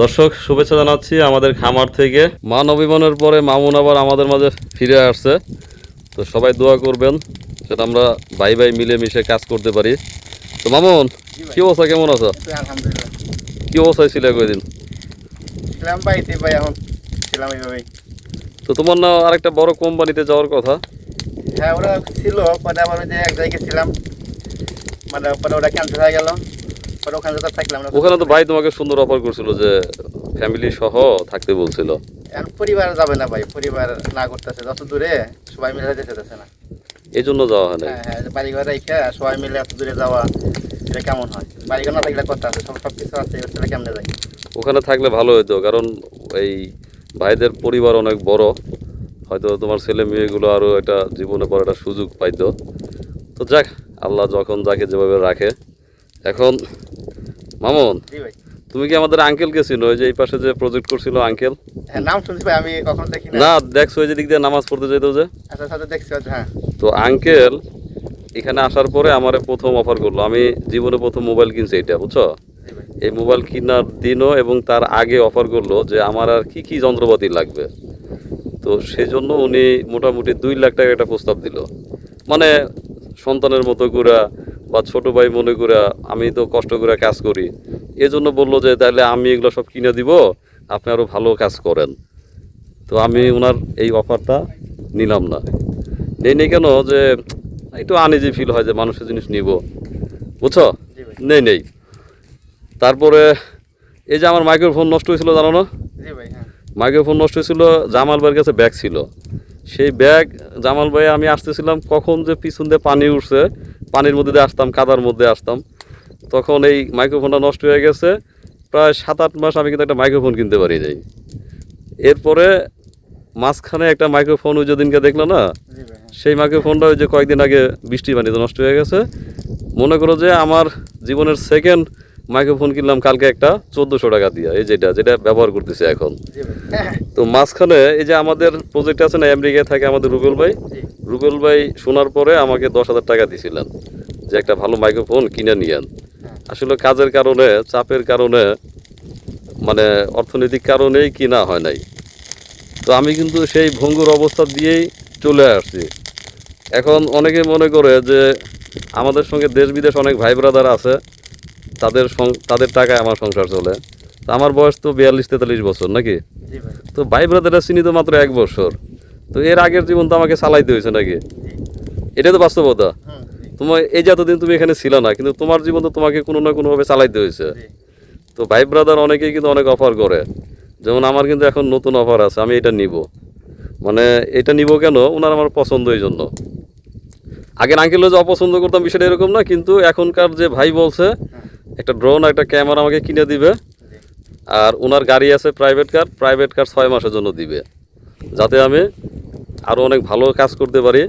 দর্শক শুভেচ্ছা জানাচ্ছি আমাদের খামার থেকে। মান অভিমানের পরে মামুন আবার আমাদের মাঝে ফিরে আসছে। তো সবাই দোয়া করবেন যেটা আমরা ভাই ভাই মিলেমিশে কাজ করতে পারি। তো মামুন কি অবস্থা কেমন আছো? কি অবস্থায় ছিল ছিলাম তো তোমার না আরেকটা বড় কোম্পানিতে যাওয়ার কথা? হ্যাঁ ওরা ছিল মানে ওই যে এক জায়গায় ছিলাম। মানে ওটা ক্যান্সেল হয়ে গেল। ওখানে তো থাকলাম না। ওখানে তো ভাই তোমাকে সুন্দর অফার করছিল যে ফ্যামিলি সহ থাকতে বলছিল। এখন পরিবার যাবে না ভাই পরিবার না করতেছে যত দূরে সবাই মিলে যেতে চাচ্ছে না। এই জন্য যাওয়া হয় না হ্যাঁ হ্যাঁ বাড়ি ঘর রেখে সবাই মিলে এত দূরে যাওয়া এটা কেমন হয়? বাড়ি ঘর না থাকলে কথা আছে সব সব কিছু আছে সেটা কেমনে যায়? ওখানে থাকলে ভালো হতো কারণ এই ভাইদের পরিবার অনেক বড়। হয়তো তোমার ছেলে মেয়েগুলো আরও একটা জীবনে পর একটা সুযোগ পাইতো। তো যাক আল্লাহ যখন যাকে যেভাবে রাখে। এখন মামুন তুমি কি আমাদের আঙ্কেলকে চিনো? ওই যে এই পাশে যে প্রজেক্ট করছিল আঙ্কেল হ্যাঁ নাম শুনছি ভাই আমি কখনো দেখি না না দেখছ ওই যে দিক দিয়ে নামাজ পড়তে যেত যে? আচ্ছা সাথে দেখছি হ্যাঁ। তো আঙ্কেল এখানে আসার পরে আমারে প্রথম অফার করল। আমি জীবনে প্রথম মোবাইল কিনছি এটা বুঝছ? এই মোবাইল কেনার দিনও এবং তার আগে অফার করল যে আমার আর কি কি যন্ত্রপাতি লাগবে। তো সেই জন্য উনি মোটামুটি দুই লাখ টাকা একটা প্রস্তাব দিল। মানে সন্তানের মতো করে বা ছোট ভাই মনে করে আমি তো কষ্ট করে কাজ করি। এজন্য বলল যে তাহলে আমি এগুলো সব কিনে দিব আপনি আরও ভালো কাজ করেন। তো আমি ওনার এই অফারটা নিলাম না। নেই নেই কেন যে একটু আনিজি ফিল হয় যে মানুষের জিনিস নিব। বুঝছ? নেই নেই। তারপরে এই যে আমার মাইক্রোফোন নষ্ট হয়েছিল জানো না? ভাই হ্যাঁ। মাইক্রোফোন নষ্ট হয়েছিল জামাল ভাইয়ের কাছে ব্যাগ ছিল। সেই ব্যাগ জামাল ভাই আমি আসতেছিলাম কখন যে পিছন দিয়ে পানি উঠছে পানির মধ্যে দিয়ে আসতাম কাদার মধ্যে আসতাম। তখন এই মাইক্রোফোনটা নষ্ট হয়ে গেছে। প্রায় সাত আট মাস আমি কিন্তু একটা মাইক্রোফোন কিনতে পারি নাই। এরপরে মাঝখানে একটা মাইক্রোফোন ওই যেদিনকে দেখল না হ্যাঁ। সেই মাইক্রোফোনটা ওই যে কয়েকদিন আগে বৃষ্টি পানিতে নষ্ট হয়ে গেছে। মনে করো যে আমার জীবনের সেকেন্ড মাইক্রোফোন কিনলাম কালকে একটা চোদ্দোশো টাকা দিয়ে, এই যেটা যেটা ব্যবহার করতেছে এখন। তো মাঝখানে এই যে আমাদের প্রজেক্ট আছে না আমেরিকায় থাকে আমাদের রুবেল ভাই। রুবেল ভাই শোনার পরে আমাকে দশ হাজার টাকা দিয়েছিলেন যে একটা ভালো মাইক্রোফোন কিনে নিয়েন আসলে কাজের কারণে, চাপের কারণে মানে অর্থনৈতিক কারণেই কিনা হয় নাই। তো আমি কিন্তু সেই ভঙ্গুর অবস্থা দিয়েই চলে আসছি। এখন অনেকে মনে করে যে আমাদের সঙ্গে দেশ বিদেশ অনেক ভাই ব্রাদার আছে। তাদের সং- তাদের টাকায় আমার সংসার চলে। তো আমার বয়স তো বিয়াল্লিশ তেতাল্লিশ বছর নাকি? তো ভাই ব্রাদারের চিনি তো মাত্র এক বছর। তো এর আগের জীবন তো আমাকে চালাইতে হয়েছে নাকি? এটা তো বাস্তবতা। হুম তোমার এই যে এতদিন তুমি এখানে ছিল না কিন্তু তোমার জীবন তো তোমাকে কোনো না কোনোভাবে চালাইতে হয়েছে। তো ভাই ব্রাদার অনেকেই কিন্তু অনেক অফার করে। যেমন আমার কিন্তু এখন নতুন অফার আছে আমি এটা নিব। মানে এটা নিব কেন? ওনার আমার পছন্দ এই জন্য। আগের আঙ্কেলও যে অপছন্দ করতাম বিষয়টা এরকম না কিন্তু এখনকার যে ভাই বলছে একটা ড্রোন একটা ক্যামেরা আমাকে কিনে দিবে। আর ওনার গাড়ি আছে প্রাইভেট কার প্রাইভেট কার ছয় মাসের জন্য দিবে। যাতে আমি আরও অনেক ভালো কাজ করতে পারি।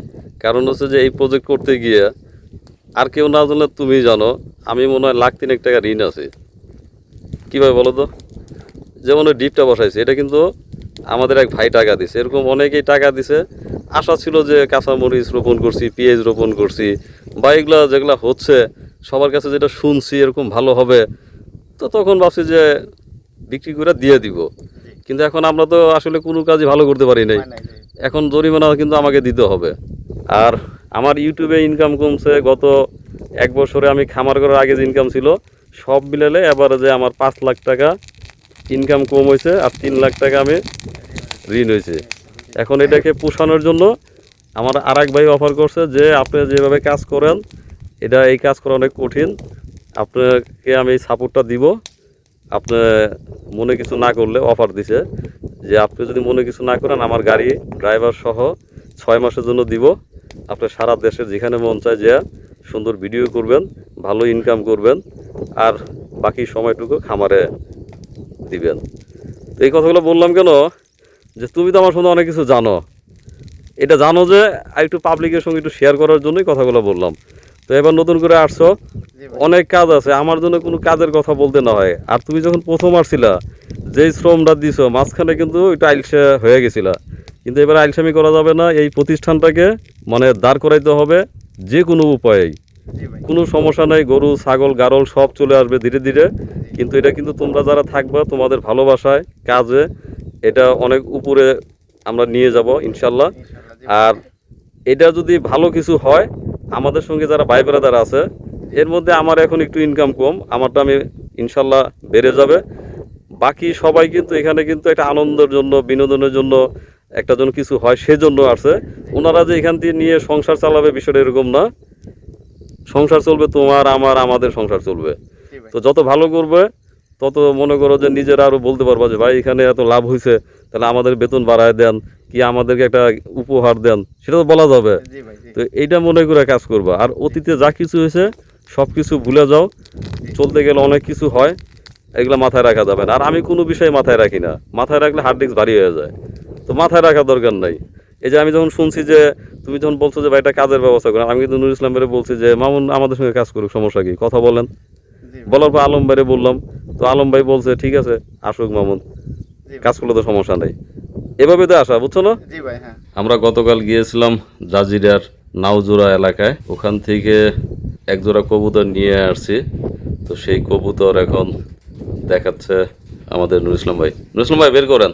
কারণ হচ্ছে যে এই প্রজেক্ট করতে গিয়ে আর কেউ না জানলে তুমি জানো, আমি মনে হয় লাখ তিনেক টাকা ঋণ আছে। কীভাবে বলো তো? যেমন ওই ডিপটা বসাইছে, এটা কিন্তু আমাদের এক ভাই টাকা দিছে। এরকম অনেকেই টাকা দিছে। আশা ছিল যে কাঁচামরিচ রোপণ করছি, পেঁয়াজ রোপণ করছি, বা এগুলো যেগুলো হচ্ছে সবার কাছে যেটা শুনছি এরকম ভালো হবে তো তখন ভাবছি যে বিক্রি করে দিয়ে দিব। কিন্তু এখন আমরা তো আসলে কোনো কাজই ভালো করতে পারি নাই। এখন জরিমানা কিন্তু আমাকে দিতে হবে। আর আমার ইউটিউবে ইনকাম কমছে গত এক বছরে আমি খামার করার আগে যে ইনকাম ছিল সব মিলালে এবারে যে আমার পাঁচ লাখ টাকা ইনকাম কম হয়েছে আর তিন লাখ টাকা আমি ঋণ হয়েছে। এখন এটাকে পোষানোর জন্য আমার আর এক ভাই অফার করছে যে আপনি যেভাবে কাজ করেন এটা এই কাজ করা অনেক কঠিন। আপনাকে আমি সাপোর্টটা দিব। আপনি মনে কিছু না করলে অফার দিছে যে আপনি যদি মনে কিছু না করেন, আমার গাড়ি ড্রাইভার সহ ছয় মাসের জন্য দিব। আপনি সারা দেশে যেখানে মন চায় যে সুন্দর ভিডিও করবেন, ভালো ইনকাম করবেন, আর বাকি সময়টুকু খামারে দিবেন। তো এই কথাগুলো বললাম কেন? যে তুমি তো আমার সঙ্গে অনেক কিছু জানো। এটা জানো যে একটু পাবলিকের সঙ্গে একটু শেয়ার করার জন্যই কথাগুলো বললাম। তো এবার নতুন করে আসছো। অনেক কাজ আছে আমার জন্য কোনো কাজের কথা বলতে না হয়। আর তুমি যখন প্রথম আসছিলা যেই শ্রমটা দিছো মাঝখানে কিন্তু একটু আইলসা হয়ে গেছিলা। কিন্তু এবার আইলসামি করা যাবে না এই প্রতিষ্ঠানটাকে মানে দাঁড় করাইতে হবে যে কোনো উপায়েই কোনো সমস্যা নাই গরু ছাগল গারল সব চলে আসবে ধীরে ধীরে। কিন্তু এটা কিন্তু তোমরা যারা থাকবা তোমাদের ভালোবাসায় কাজে এটা অনেক উপরে আমরা নিয়ে যাব ইনশাল্লাহ। আর এটা যদি ভালো কিছু হয় আমাদের সঙ্গে যারা ভাই ব্রাদার আছে এর মধ্যে আমার এখন একটু ইনকাম কম আমারটা আমি ইনশাল্লাহ বেড়ে যাবে। বাকি সবাই কিন্তু এখানে কিন্তু একটা আনন্দের জন্য বিনোদনের জন্য একটা জন্য কিছু হয় সেজন্য আসে। ওনারা যে এখান থেকে নিয়ে সংসার চালাবে বিষয়টা এরকম না। সংসার চলবে তোমার আমার আমাদের সংসার চলবে। তো যত ভালো করবে তত মনে করো যে নিজেরা আরও বলতে পারবা যে ভাই এখানে এত লাভ হয়েছে তাহলে আমাদের বেতন বাড়ায় দেন। কি আমাদেরকে একটা উপহার দেন সেটা তো বলা যাবে। তো এইটা মনে করে কাজ করবা। আর অতীতে যা কিছু হয়েছে সব কিছু ভুলে যাও। চলতে গেলে অনেক কিছু হয় এগুলো মাথায় রাখা যাবে না। আর আমি কোনো বিষয় মাথায় রাখি না। মাথায় রাখলে হার্ড ডিস্ক ভারী হয়ে যায়। তো মাথায় রাখার দরকার নাই। এই যে আমি যখন শুনছি যে তুমি যখন বলছো যে ভাই একটা কাজের ব্যবস্থা করো আমি কিন্তু নুর ইসলাম ভাইরে বলছি যে মামুন আমাদের সঙ্গে কাজ করুক সমস্যা কি? কথা বলেন। বলার পর আলম ভাইরে বললাম। তো আলম ভাই বলছে ঠিক আছে আসুক মামুন। কাজ করলে তো সমস্যা নেই। এভাবে তো আসা বুঝছ না? জি ভাই হ্যাঁ। আমরা গতকাল গিয়েছিলাম জাজিরার নাওজোড়া এলাকায়। ওখান থেকে এক জোড়া কবুতর নিয়ে আসছি। তো সেই কবুতর এখন দেখাচ্ছে আমাদের নুর ইসলাম ভাই। নুর ইসলাম ভাই বের করেন।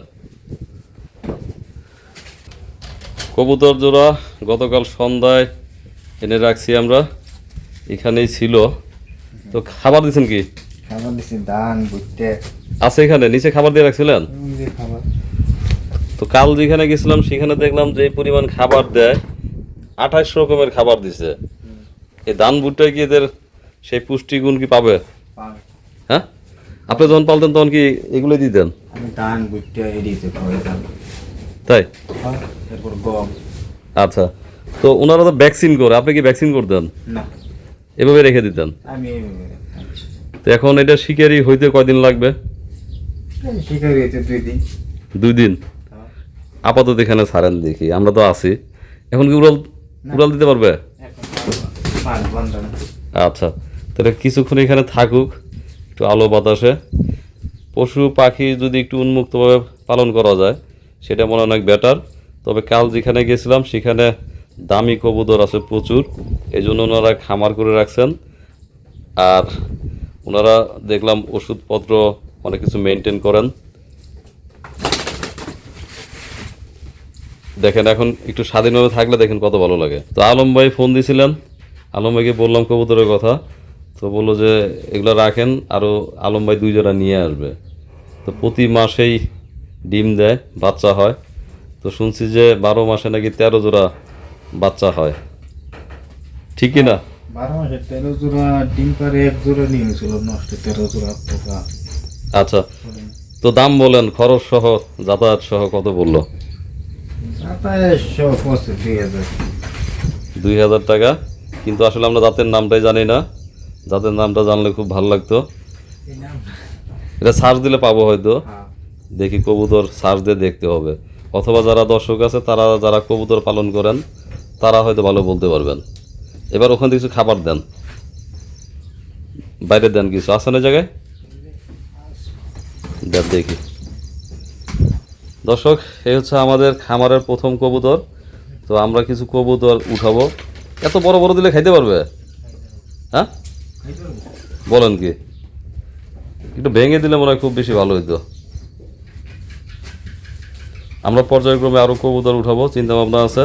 কবুতর জোড়া গতকাল সন্ধ্যায় এনে রাখছি আমরা। এখানেই ছিল। তো খাবার দিচ্ছেন কি? খাবার দিছি ধান আছে এখানে নিচে খাবার দিয়ে রাখছিলেন? খাবার। তো কাল যেখানে গেছিলাম সেখানে দেখলাম যে পরিমাণ খাবার দেয় আঠাশ রকমের খাবার দিছে। এই ধান ভুট্টায় কি এদের সেই পুষ্টিগুণ কি পাবে। হ্যাঁ? আপনি যখন পালতেন তখন কি এগুলো দিতেন? ধান ভুট্টে এড়িয়েছে তাই? আচ্ছা। তো ওনারা তো ভ্যাকসিন করে আপনি কি ভ্যাকসিন করতেন? এভাবে রেখে দিতেন? আমি তো এখন এটা শিকারি হইতে কয়দিন লাগবে? শিকারি হয়েছে দুই দিন। দুই দিন? আপাতত এখানে ছাড়েন দেখি আমরা তো আছি। এখন কি উড়াল উড়াল দিতে পারবে? আচ্ছা তাহলে কিছুক্ষণ এখানে থাকুক একটু আলো বাতাসে। পশু পাখি যদি একটু উন্মুক্তভাবে পালন করা যায় সেটা মনে অনেক বেটার তবে কাল যেখানে গেছিলাম সেখানে দামি কবুতর আছে প্রচুর। এই জন্য ওনারা খামার করে রাখছেন। আর ওনারা দেখলাম ওষুধপত্র অনেক কিছু মেনটেন করেন। দেখেন এখন একটু স্বাধীনভাবে থাকলে দেখেন কত ভালো লাগে। তো আলম ভাই ফোন দিয়েছিলেন আলম ভাইকে বললাম কবুতরের কথা। তো বলল যে এগুলো রাখেন আরও আলম ভাই দুই জোড়া নিয়ে আসবে। তো প্রতি মাসেই ডিম দেয় বাচ্চা হয়। তো শুনছি যে বারো মাসে নাকি তেরো জোড়া বাচ্চা হয়। ঠিক কি না? বারো মাসে তেরো জোড়া ডিম পারে এক জোড়া নিয়ে নষ্ট তেরো জোড়া আচ্ছা। তো দাম বলেন খরচ সহ যাতায়াত সহ কত বলল? দুই হাজার টাকা। কিন্তু আসলে আমরা জাতের নামটাই জানি না। জাতের নামটা জানলে খুব ভালো লাগতো। এটা সার্চ দিলে পাবো হয়তো। হ্যাঁ। দেখি কবুতর সার্চ দিয়ে দেখতে হবে। অথবা যারা দর্শক আছে তারা যারা কবুতর পালন করেন তারা হয়তো ভালো বলতে পারবেন। এবার ওখান থেকে কিছু খাবার দেন। বাইরে দেন কিছু। আছে না জায়গায়? দেন দেখি। দর্শক এই হচ্ছে আমাদের খামারের প্রথম কবুতর। তো আমরা কিছু কবুতর উঠাবো। এত বড় বড় দিলে খাইতে পারবে? হ্যাঁ? বলেন কি? একটু ভেঙে দিলে মনে হয় খুব বেশি ভালো হইতো। আমরা পর্যায়ক্রমে আরও কবুতর উঠাবো চিন্তা ভাবনা আছে।